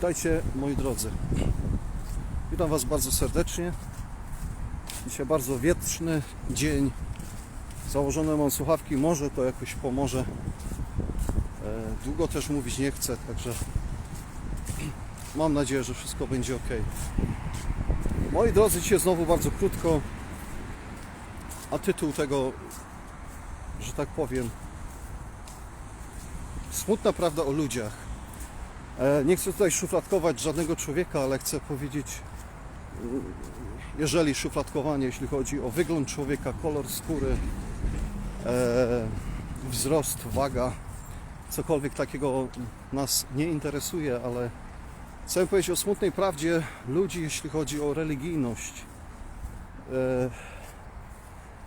Witajcie moi drodzy. Witam Was bardzo serdecznie. Dzisiaj bardzo wietrzny dzień. Założone mam słuchawki, może to jakoś pomoże. E, Długo też mówić nie chcę, także mam nadzieję, że wszystko będzie ok. Moi drodzy, dzisiaj znowu bardzo krótko. A tytuł tego, że tak powiem, smutna prawda o ludziach. E, Nie chcę tutaj szufladkować żadnego człowieka, ale chcę powiedzieć, mm, jeżeli szufladkowanie, jeśli chodzi o wygląd człowieka, kolor skóry, e, wzrost, waga, cokolwiek takiego nas nie interesuje, ale chcę powiedzieć o smutnej prawdzie ludzi, jeśli chodzi o religijność. E,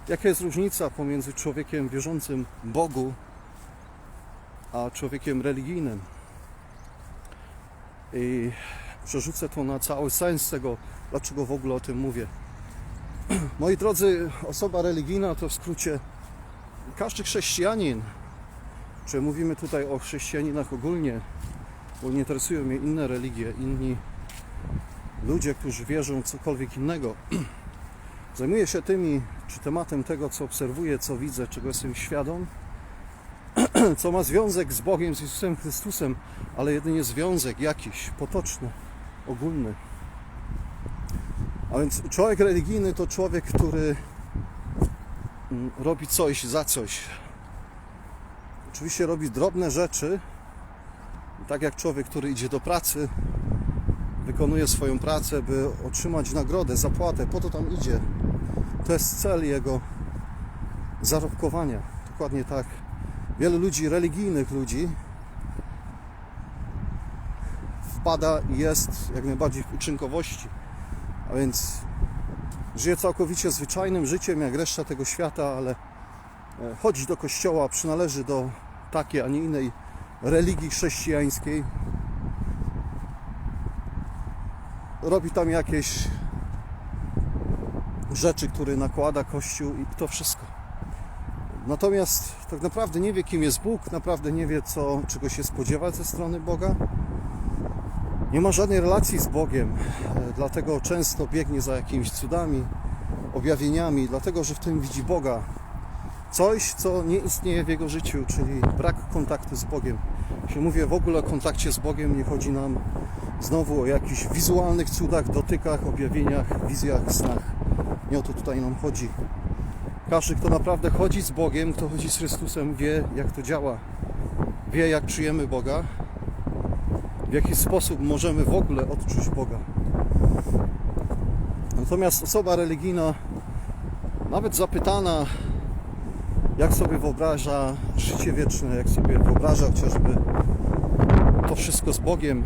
Jaka jest różnica pomiędzy człowiekiem wierzącym Bogu, a człowiekiem religijnym? I przerzucę to na cały sens tego, dlaczego w ogóle o tym mówię. Moi drodzy, osoba religijna to w skrócie każdy chrześcijanin, czy mówimy tutaj o chrześcijaninach ogólnie, bo nie interesują mnie inne religie, inni ludzie, którzy wierzą w cokolwiek innego. Zajmuję się tymi, czy tematem tego, co obserwuję, co widzę, czego jestem świadom, co ma związek z Bogiem, z Jezusem Chrystusem, ale jedynie związek jakiś, potoczny, ogólny. A więc człowiek religijny to człowiek, który mm, robi coś za coś. Oczywiście robi drobne rzeczy, tak jak człowiek, który idzie do pracy, wykonuje swoją pracę, by otrzymać nagrodę, zapłatę, po to tam idzie. To jest cel jego zarobkowania. Dokładnie tak wielu ludzi, religijnych ludzi, wpada i jest jak najbardziej w uczynkowości. A więc żyje całkowicie zwyczajnym życiem, jak reszta tego świata, ale e, chodzi do kościoła, przynależy do takiej, a nie innej religii chrześcijańskiej. Robi tam jakieś rzeczy, które nakłada Kościół i to wszystko. Natomiast tak naprawdę nie wie, kim jest Bóg, naprawdę nie wie, co, czego się spodziewać ze strony Boga. Nie ma żadnej relacji z Bogiem, e, dlatego często biegnie za jakimiś cudami, objawieniami, dlatego że w tym widzi Boga. Coś, co nie istnieje w jego życiu, czyli brak kontaktu z Bogiem. Jeśli mówię w ogóle o kontakcie z Bogiem, nie chodzi nam znowu o jakichś wizualnych cudach, dotykach, objawieniach, wizjach, snach. Nie o to tutaj nam chodzi. Każdy, kto naprawdę chodzi z Bogiem, kto chodzi z Chrystusem, wie, jak to działa. Wie, jak czujemy Boga, w jaki sposób możemy w ogóle odczuć Boga. Natomiast osoba religijna, nawet zapytana, jak sobie wyobraża życie wieczne, jak sobie wyobraża chociażby to wszystko z Bogiem,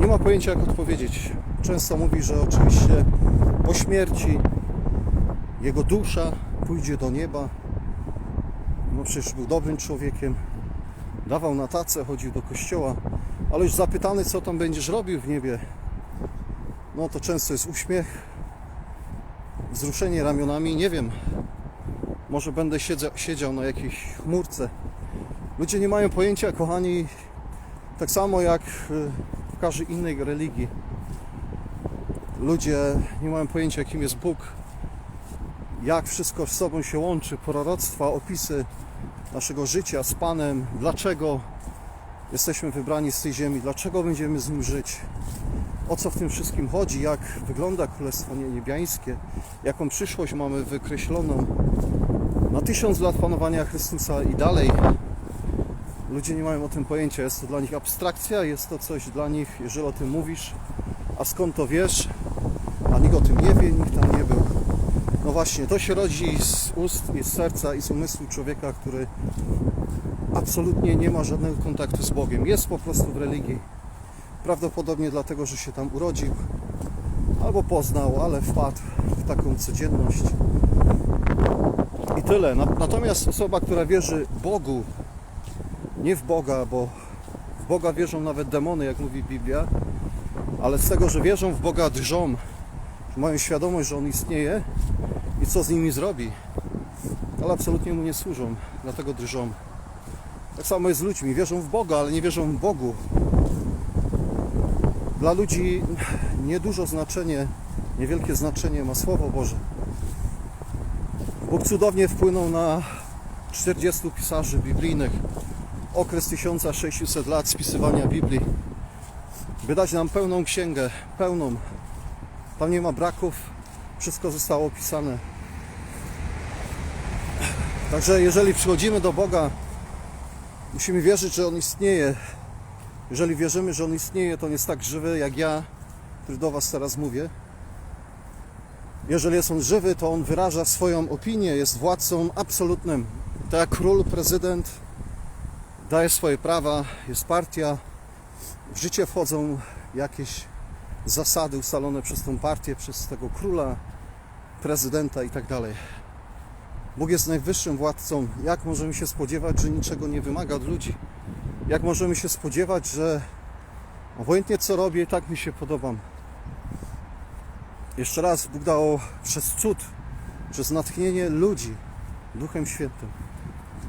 nie ma pojęcia, jak odpowiedzieć. Często mówi, że oczywiście po śmierci jego dusza pójdzie do nieba. No przecież był dobrym człowiekiem. Dawał na tacę, chodził do kościoła. Ale już zapytany, co tam będziesz robił w niebie, no to często jest uśmiech, wzruszenie ramionami. Nie wiem, może będę siedział, siedział na jakiejś chmurce. Ludzie nie mają pojęcia, kochani, tak samo jak y, w każdej innej religii. Ludzie nie mają pojęcia, kim jest Bóg, jak wszystko z sobą się łączy, proroctwa, opisy naszego życia z Panem, dlaczego jesteśmy wybrani z tej ziemi, dlaczego będziemy z Nim żyć, o co w tym wszystkim chodzi, jak wygląda Królestwo Niebiańskie, jaką przyszłość mamy wykreśloną na tysiąc lat panowania Chrystusa i dalej. Ludzie nie mają o tym pojęcia, jest to dla nich abstrakcja, jest to coś dla nich, jeżeli o tym mówisz, a skąd to wiesz, a nikt o tym nie wie, nikt tam nie był. No właśnie, to się rodzi z ust i z serca i z umysłu człowieka, który absolutnie nie ma żadnego kontaktu z Bogiem. Jest po prostu w religii. Prawdopodobnie dlatego, że się tam urodził albo poznał, ale wpadł w taką codzienność. I tyle. Na- Natomiast osoba, która wierzy Bogu, nie w Boga, bo w Boga wierzą nawet demony, jak mówi Biblia, ale z tego, że wierzą w Boga drżą, mają świadomość, że On istnieje co z nimi zrobi, ale absolutnie Mu nie służą, dlatego drżą. Tak samo jest z ludźmi, wierzą w Boga, ale nie wierzą w Bogu. Dla ludzi niedużo znaczenie, niewielkie znaczenie ma Słowo Boże. Bóg cudownie wpłynął na 40 pisarzy biblijnych. Okres 1600 lat spisywania Biblii. By dać nam pełną księgę, pełną. Tam nie ma braków, wszystko zostało opisane. Także jeżeli przychodzimy do Boga, musimy wierzyć, że On istnieje. Jeżeli wierzymy, że On istnieje, to On jest tak żywy jak ja, który do Was teraz mówię. Jeżeli jest On żywy, to On wyraża swoją opinię, jest władcą absolutnym. Tak jak król, prezydent daje swoje prawa, jest partia, w życie wchodzą jakieś zasady ustalone przez tą partię, przez tego króla, prezydenta i tak dalej. Bóg jest najwyższym władcą. Jak możemy się spodziewać, że niczego nie wymaga od ludzi? Jak możemy się spodziewać, że obojętnie co robię, tak mi się podobam? Jeszcze raz Bóg dał przez cud, przez natchnienie ludzi Duchem Świętym.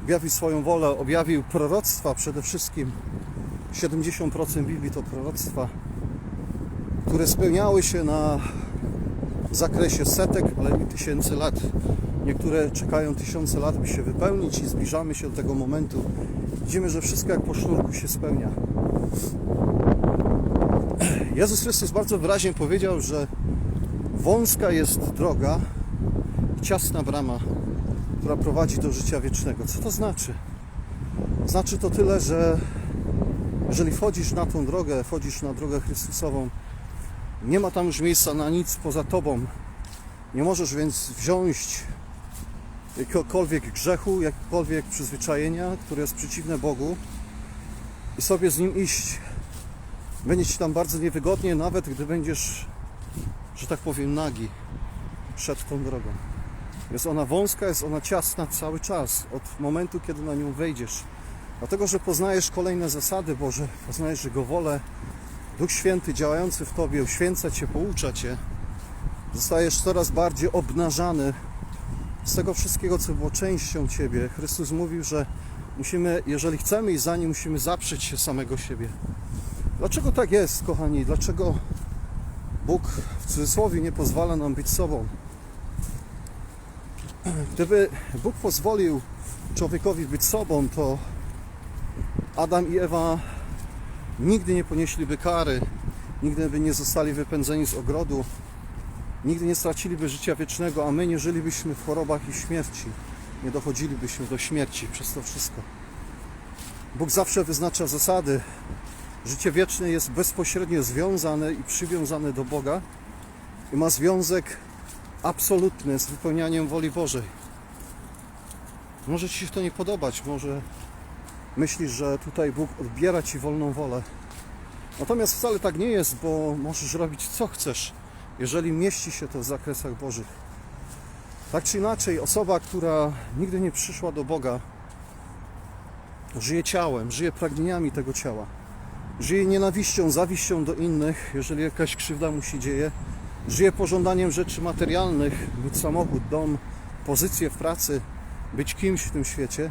Objawił swoją wolę, objawił proroctwa przede wszystkim. 70% Biblii to proroctwa, które spełniały się na zakresie setek, ale i tysięcy lat. Niektóre czekają tysiące lat, by się wypełnić i zbliżamy się do tego momentu. Widzimy, że wszystko jak po sznurku się spełnia. Jezus Chrystus bardzo wyraźnie powiedział, że wąska jest droga, ciasna brama, która prowadzi do życia wiecznego. Co to znaczy? Znaczy to tyle, że jeżeli wchodzisz na tą drogę, wchodzisz na drogę Chrystusową, nie ma tam już miejsca na nic poza Tobą. Nie możesz więc wziąć jakiegokolwiek grzechu, jakiegokolwiek przyzwyczajenia, które jest przeciwne Bogu i sobie z nim iść. Będzie Ci tam bardzo niewygodnie, nawet gdy będziesz, że tak powiem, nagi przed tą drogą. Jest ona wąska, jest ona ciasna cały czas, od momentu, kiedy na nią wejdziesz. Dlatego, że poznajesz kolejne zasady Boże, poznajesz Jego wolę, Duch Święty działający w Tobie uświęca Cię, poucza Cię. Zostajesz coraz bardziej obnażany z tego wszystkiego, co było częścią Ciebie. Chrystus mówił, że musimy, jeżeli chcemy i za Nim, musimy zaprzeć się samego siebie. Dlaczego tak jest, kochani? Dlaczego Bóg w cudzysłowie nie pozwala nam być sobą? Gdyby Bóg pozwolił człowiekowi być sobą, to Adam i Ewa nigdy nie ponieśliby kary, nigdy by nie zostali wypędzeni z ogrodu, nigdy nie straciliby życia wiecznego, a my nie żylibyśmy w chorobach i śmierci. Nie dochodzilibyśmy do śmierci przez to wszystko. Bóg zawsze wyznacza zasady. Życie wieczne jest bezpośrednio związane i przywiązane do Boga i ma związek absolutny z wypełnianiem woli Bożej. Może Ci się to nie podobać, może myślisz, że tutaj Bóg odbiera Ci wolną wolę. Natomiast wcale tak nie jest, bo możesz robić co chcesz, jeżeli mieści się to w zakresach Bożych. Tak czy inaczej, osoba, która nigdy nie przyszła do Boga, żyje ciałem, żyje pragnieniami tego ciała, żyje nienawiścią, zawiścią do innych, jeżeli jakaś krzywda mu się dzieje, żyje pożądaniem rzeczy materialnych, mieć samochód, dom, pozycję w pracy, być kimś w tym świecie,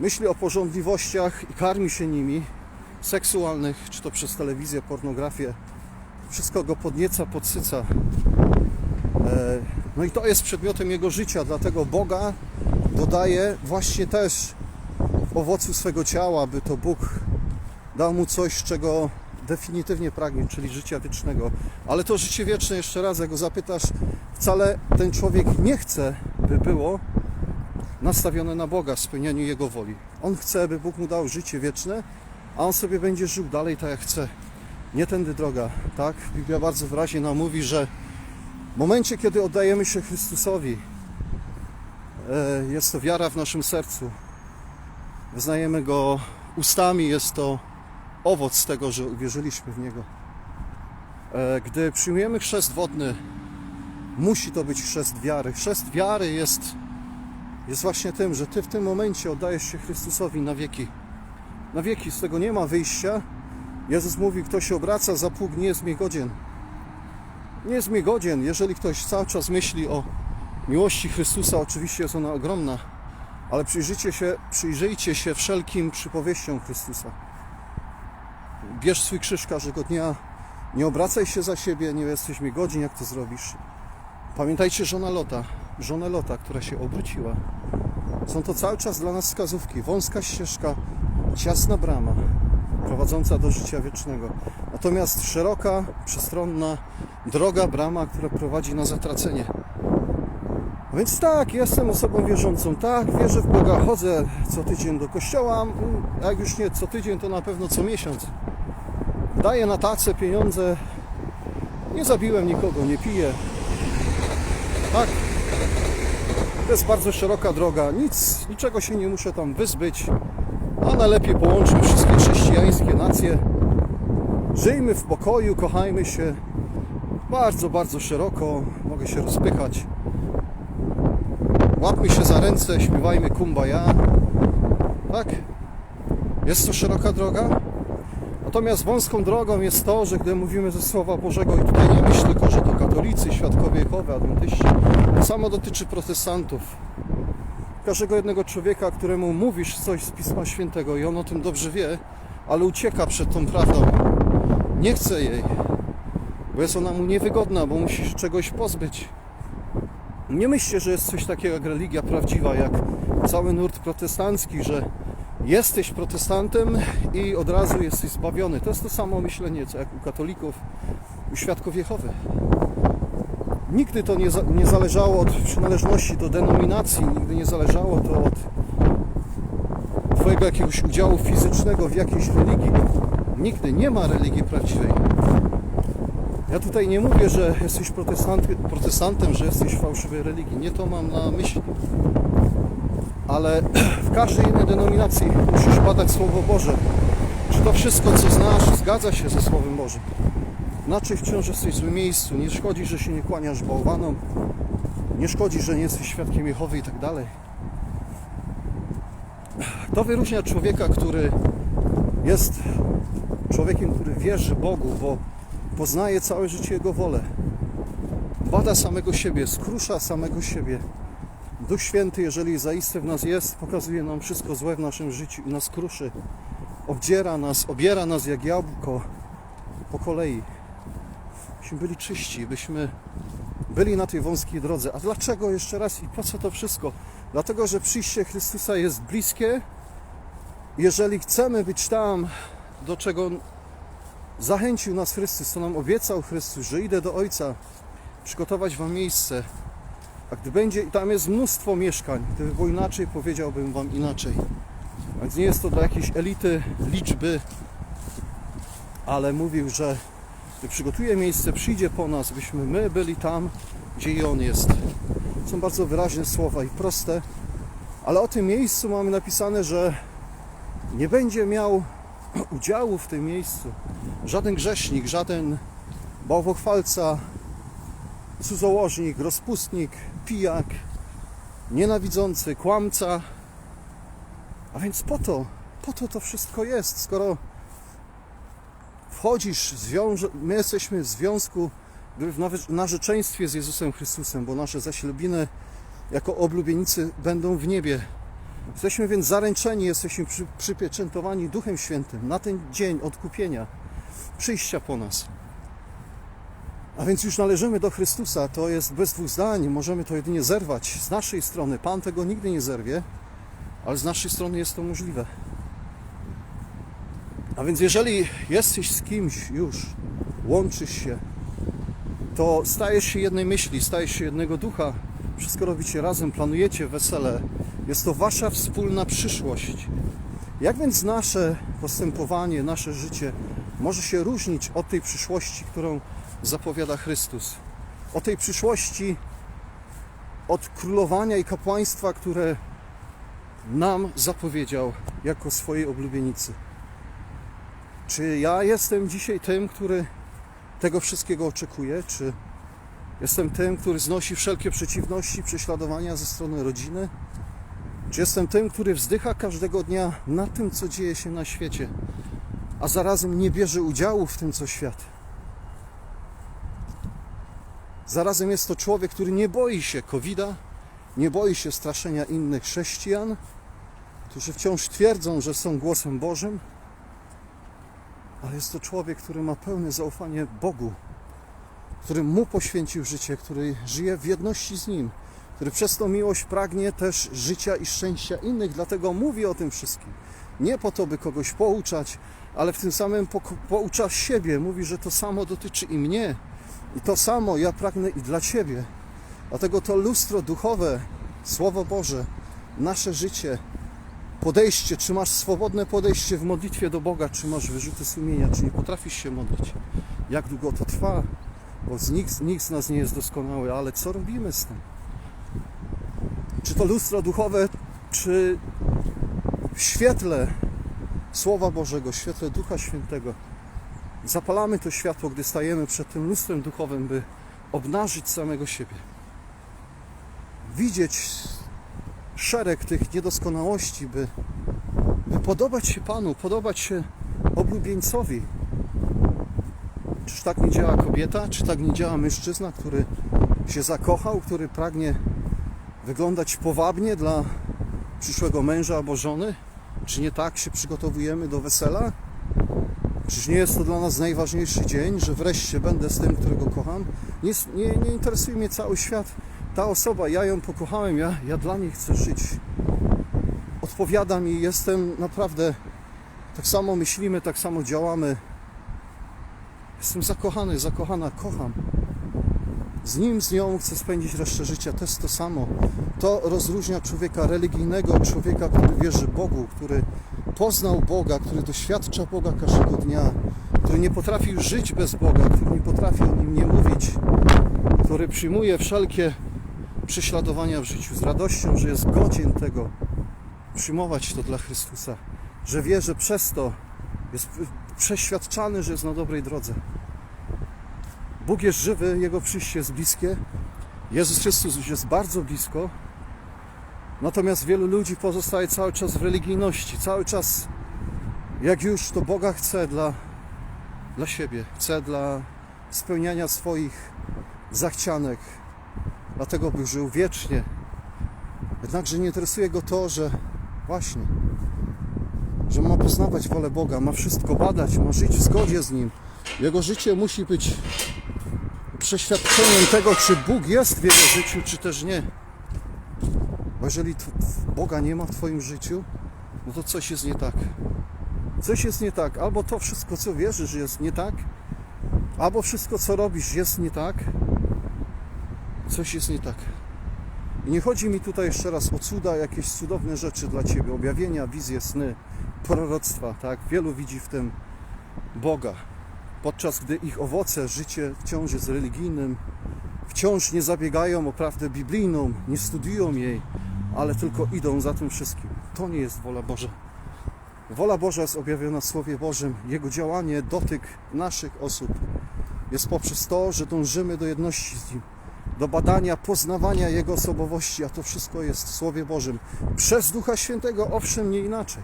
myśli o porządliwościach i karmi się nimi, seksualnych, czy to przez telewizję, pornografię. Wszystko go podnieca, podsyca. E, No i to jest przedmiotem jego życia, dlatego Boga dodaje właśnie też owocu swego ciała, by to Bóg dał mu coś, czego definitywnie pragnie, czyli życia wiecznego. Ale to życie wieczne, jeszcze raz, jak go zapytasz, wcale ten człowiek nie chce, by było nastawione na Boga, spełnianiu Jego woli. On chce, by Bóg mu dał życie wieczne, a on sobie będzie żył dalej tak jak chce. Nie tędy droga, tak? Biblia bardzo wyraźnie nam mówi, że w momencie, kiedy oddajemy się Chrystusowi, e, jest to wiara w naszym sercu. Wyznajemy Go ustami, jest to owoc tego, że uwierzyliśmy w Niego. E, Gdy przyjmujemy chrzest wodny, musi to być chrzest wiary. Chrzest wiary jest, jest właśnie tym, że Ty w tym momencie oddajesz się Chrystusowi na wieki. Na wieki, z tego nie ma wyjścia. Jezus mówi, kto się obraca za pług, nie jest mi godzien. Nie jest mi godzien, jeżeli ktoś cały czas myśli o miłości Chrystusa, oczywiście jest ona ogromna, ale przyjrzyjcie się, przyjrzyjcie się wszelkim przypowieściom Chrystusa. Bierz swój krzyż każdego dnia, Nie obracaj się za siebie, nie jesteś mi jak to zrobisz. Pamiętajcie żona Lota, żonę Lota, która się obróciła. Są to cały czas dla nas wskazówki. Wąska ścieżka, ciasna brama prowadząca do życia wiecznego. Natomiast szeroka, przestronna, droga brama, która prowadzi na zatracenie. A więc tak, jestem osobą wierzącą, tak, wierzę w Boga, chodzę co tydzień do kościoła, mm, jak już nie co tydzień, to na pewno co miesiąc. Daję na tacę pieniądze, nie zabiłem nikogo, nie piję. Tak, to jest bardzo szeroka droga, nic, niczego się nie muszę tam wyzbyć, a najlepiej połączyć wszystkie chrześcijańskie nacje. Żyjmy w pokoju, kochajmy się bardzo, bardzo szeroko, mogę się rozpychać. Łapmy się za ręce, śpiewajmy kumbaya. Tak? Jest to szeroka droga. Natomiast wąską drogą jest to, że gdy mówimy ze Słowa Bożego, i tutaj nie myśl tylko, że to katolicy, świadkowie Jehowy, adwentyści, to samo dotyczy protestantów. Każdego jednego człowieka, któremu mówisz coś z Pisma Świętego i on o tym dobrze wie, ale ucieka przed tą prawdą. Nie chce jej, bo jest ona mu niewygodna, bo musi się czegoś pozbyć. Nie myślcie, że jest coś takiego jak religia prawdziwa, jak cały nurt protestancki, że jesteś protestantem i od razu jesteś zbawiony. To jest to samo myślenie, co jak u katolików, u świadków Jehowy. Nigdy to nie, nie zależało od przynależności do denominacji, nigdy nie zależało to od Twojego jakiegoś udziału fizycznego w jakiejś religii. Nigdy nie ma religii prawdziwej. Ja tutaj nie mówię, że jesteś protestant, protestantem, że jesteś fałszywej religii. Nie to mam na myśli. Ale w każdej innej denominacji musisz badać Słowo Boże. Czy to wszystko, co znasz, zgadza się ze Słowem Bożym. Inaczej wciąż jesteś w złym miejscu. Nie szkodzi, że się nie kłaniasz bałwanom. Nie szkodzi, że nie jesteś świadkiem Jehowy i tak dalej. To wyróżnia człowieka, który jest człowiekiem, który wierzy Bogu, bo poznaje całe życie Jego wolę. Bada samego siebie, skrusza samego siebie. Duch Święty, jeżeli zaiste w nas jest, pokazuje nam wszystko złe w naszym życiu i nas kruszy. Obdziera nas, obiera nas jak jabłko po kolei. Byśmy byli czyści, byśmy byli na tej wąskiej drodze. A dlaczego jeszcze raz i po co to wszystko? Dlatego, że przyjście Chrystusa jest bliskie. Jeżeli chcemy być tam, do czego zachęcił nas Chrystus, to nam obiecał Chrystus, że idę do Ojca przygotować Wam miejsce. A gdy będzie, i tam jest mnóstwo mieszkań, gdyby było inaczej, powiedziałbym Wam inaczej. Więc nie jest to dla jakiejś elity liczby, ale mówił, że przygotuje miejsce, przyjdzie po nas, byśmy my byli tam, gdzie i On jest. Są bardzo wyraźne słowa i proste, ale o tym miejscu mamy napisane, że nie będzie miał udziału w tym miejscu żaden grzesznik, żaden bałwochwalca, cudzołożnik, rozpustnik, pijak, nienawidzący, kłamca. A więc po to, po to to wszystko jest, skoro wchodzisz, zwiąże, my jesteśmy w związku w narzeczeństwie z Jezusem Chrystusem, bo nasze zaślubiny jako oblubienicy będą w niebie. Jesteśmy więc zaręczeni, jesteśmy przy, przypieczętowani Duchem Świętym na ten dzień odkupienia, przyjścia po nas. A więc już należymy do Chrystusa, to jest bez dwóch zdań, możemy to jedynie zerwać z naszej strony. Pan tego nigdy nie zerwie, ale z naszej strony jest to możliwe. A więc jeżeli jesteś z kimś już, łączysz się, to stajesz się jednej myśli, stajesz się jednego ducha, wszystko robicie razem, planujecie wesele. Jest to wasza wspólna przyszłość. Jak więc nasze postępowanie, nasze życie może się różnić od tej przyszłości, którą zapowiada Chrystus? Od tej przyszłości, od królowania i kapłaństwa, które nam zapowiedział jako swojej oblubienicy. Czy ja jestem dzisiaj tym, który tego wszystkiego oczekuje? Czy jestem tym, który znosi wszelkie przeciwności, prześladowania ze strony rodziny? Czy jestem tym, który wzdycha każdego dnia na tym, co dzieje się na świecie, a zarazem nie bierze udziału w tym, co świat? Zarazem jest to człowiek, który nie boi się COVID-a, nie boi się straszenia innych chrześcijan, którzy wciąż twierdzą, że są głosem Bożym. Ale jest to człowiek, który ma pełne zaufanie Bogu, który Mu poświęcił życie, który żyje w jedności z Nim, który przez tą miłość pragnie też życia i szczęścia innych, dlatego mówi o tym wszystkim. Nie po to, by kogoś pouczać, ale w tym samym po, poucza siebie. Mówi, że to samo dotyczy i mnie. I to samo ja pragnę i dla Ciebie. Dlatego to lustro duchowe, Słowo Boże, nasze życie, podejście, czy masz swobodne podejście w modlitwie do Boga, czy masz wyrzuty sumienia, czy nie potrafisz się modlić. Jak długo to trwa, bo nikt, nikt z nas nie jest doskonały, ale co robimy z tym? Czy to lustro duchowe, czy w świetle Słowa Bożego, w świetle Ducha Świętego zapalamy to światło, gdy stajemy przed tym lustrem duchowym, by obnażyć samego siebie. Widzieć szereg tych niedoskonałości, by, by podobać się Panu, podobać się oblubieńcowi. Czyż tak nie działa kobieta? Czy tak nie działa mężczyzna, który się zakochał, który pragnie wyglądać powabnie dla przyszłego męża albo żony? Czy nie tak się przygotowujemy do wesela? Czyż nie jest to dla nas najważniejszy dzień, że wreszcie będę z tym, którego kocham? Nie, nie, nie interesuje mnie cały świat. Ta osoba, ja ją pokochałem, ja, ja dla niej chcę żyć. Odpowiadam i jestem naprawdę, tak samo myślimy, tak samo działamy. Jestem zakochany, zakochana, kocham. Z nim, z nią chcę spędzić resztę życia. To jest to samo. To rozróżnia człowieka religijnego człowieka, który wierzy Bogu, który poznał Boga, który doświadcza Boga każdego dnia, który nie potrafi żyć bez Boga, który nie potrafi o Nim nie mówić, który przyjmuje wszelkie prześladowania w życiu z radością, że jest godzien tego przyjmować to dla Chrystusa, że wie, że przez to jest przeświadczany, że jest na dobrej drodze. Bóg jest żywy, Jego przyjście jest bliskie. Jezus Chrystus jest bardzo blisko. Natomiast wielu ludzi pozostaje cały czas w religijności, cały czas jak już to Boga chce dla, dla siebie, chce dla spełniania swoich zachcianek, dlatego by żył wiecznie. Jednakże nie interesuje go to, że właśnie, że ma poznawać wolę Boga, ma wszystko badać, ma żyć w zgodzie z Nim. Jego życie musi być przeświadczeniem tego, czy Bóg jest w jego życiu, czy też nie. Bo jeżeli Boga nie ma w Twoim życiu, no to coś jest nie tak. Coś jest nie tak. Albo to wszystko, co wierzysz, jest nie tak, albo wszystko, co robisz, jest nie tak. Coś jest nie tak. I nie chodzi mi tutaj jeszcze raz o cuda, jakieś cudowne rzeczy dla Ciebie, objawienia, wizje, sny, proroctwa, tak? Wielu widzi w tym Boga podczas gdy ich owoce, życie wciąż jest religijnym, wciąż nie zabiegają o prawdę biblijną, nie studiują jej, ale tylko idą za tym wszystkim. To nie jest wola Boża. Wola Boża jest objawiona w Słowie Bożym. Jego działanie, dotyk naszych osób jest poprzez to, że dążymy do jedności z Nim, do badania, poznawania Jego osobowości, a to wszystko jest w Słowie Bożym. Przez Ducha Świętego, owszem, nie inaczej,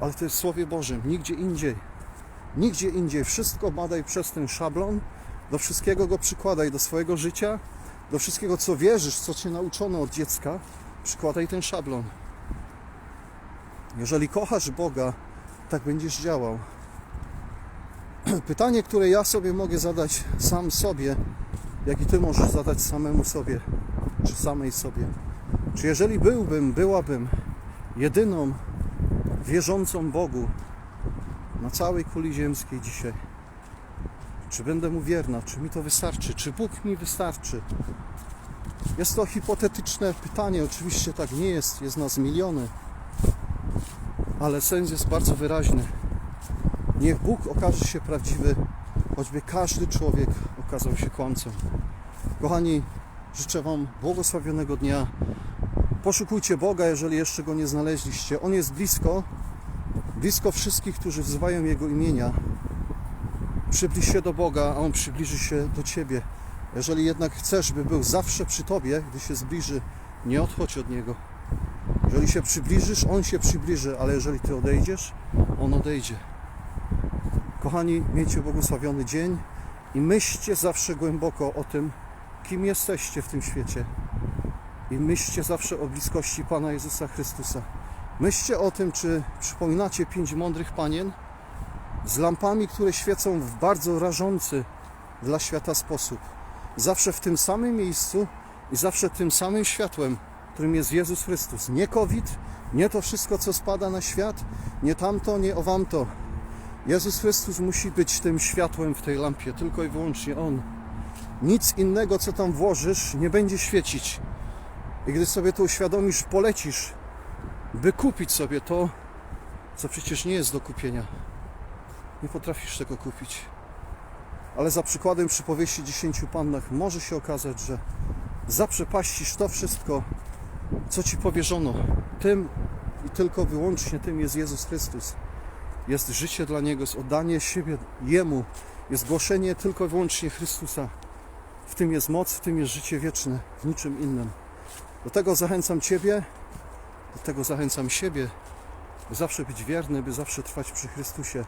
ale to jest w Słowie Bożym, nigdzie indziej. Nigdzie indziej. Wszystko badaj przez ten szablon. Do wszystkiego go przykładaj do swojego życia, do wszystkiego, co wierzysz, co cię nauczono od dziecka. Przykładaj ten szablon. Jeżeli kochasz Boga, tak będziesz działał. Pytanie, które ja sobie mogę zadać sam sobie, jak i ty możesz zadać samemu sobie, czy samej sobie. Czy jeżeli byłbym, byłabym jedyną wierzącą Bogu, na całej kuli ziemskiej dzisiaj. Czy będę mu wierna? Czy mi to wystarczy? Czy Bóg mi wystarczy? Jest to hipotetyczne pytanie. Oczywiście tak nie jest. Jest nas miliony. Ale sens jest bardzo wyraźny. Niech Bóg okaże się prawdziwy, choćby każdy człowiek okazał się kłamcą. Kochani, życzę Wam błogosławionego dnia. Poszukujcie Boga, jeżeli jeszcze Go nie znaleźliście. On jest blisko, blisko wszystkich, którzy wzywają Jego imienia. Przybliż się do Boga, a On przybliży się do Ciebie. Jeżeli jednak chcesz, by był zawsze przy Tobie, gdy się zbliży, nie odchodź od Niego. Jeżeli się przybliżysz, On się przybliży, ale jeżeli Ty odejdziesz, On odejdzie. Kochani, miejcie błogosławiony dzień i myślcie zawsze głęboko o tym, kim jesteście w tym świecie. I myślcie zawsze o bliskości Pana Jezusa Chrystusa. Myślcie o tym, czy przypominacie pięć mądrych panien, z lampami, które świecą w bardzo rażący dla świata sposób. Zawsze w tym samym miejscu i zawsze tym samym światłem, którym jest Jezus Chrystus. Nie COVID, nie to wszystko, co spada na świat, nie tamto, nie owamto. Jezus Chrystus musi być tym światłem w tej lampie, tylko i wyłącznie On. Nic innego, co tam włożysz, nie będzie świecić. I gdy sobie to uświadomisz, polecisz, by kupić sobie to, co przecież nie jest do kupienia. Nie potrafisz tego kupić. Ale za przykładem przypowieści dziesięciu pannach może się okazać, że zaprzepaścisz to wszystko, co Ci powierzono. Tym i tylko wyłącznie tym jest Jezus Chrystus. Jest życie dla Niego, jest oddanie siebie Jemu, jest głoszenie tylko i wyłącznie Chrystusa. W tym jest moc, w tym jest życie wieczne, w niczym innym. Do tego zachęcam Ciebie, do tego zachęcam siebie, by zawsze być wierny, by zawsze trwać przy Chrystusie,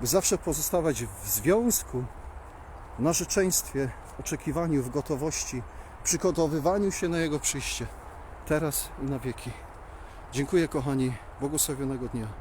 by zawsze pozostawać w związku, w narzeczeństwie, w oczekiwaniu, w gotowości, przygotowywaniu się na Jego przyjście, teraz i na wieki. Dziękuję, kochani, błogosławionego dnia.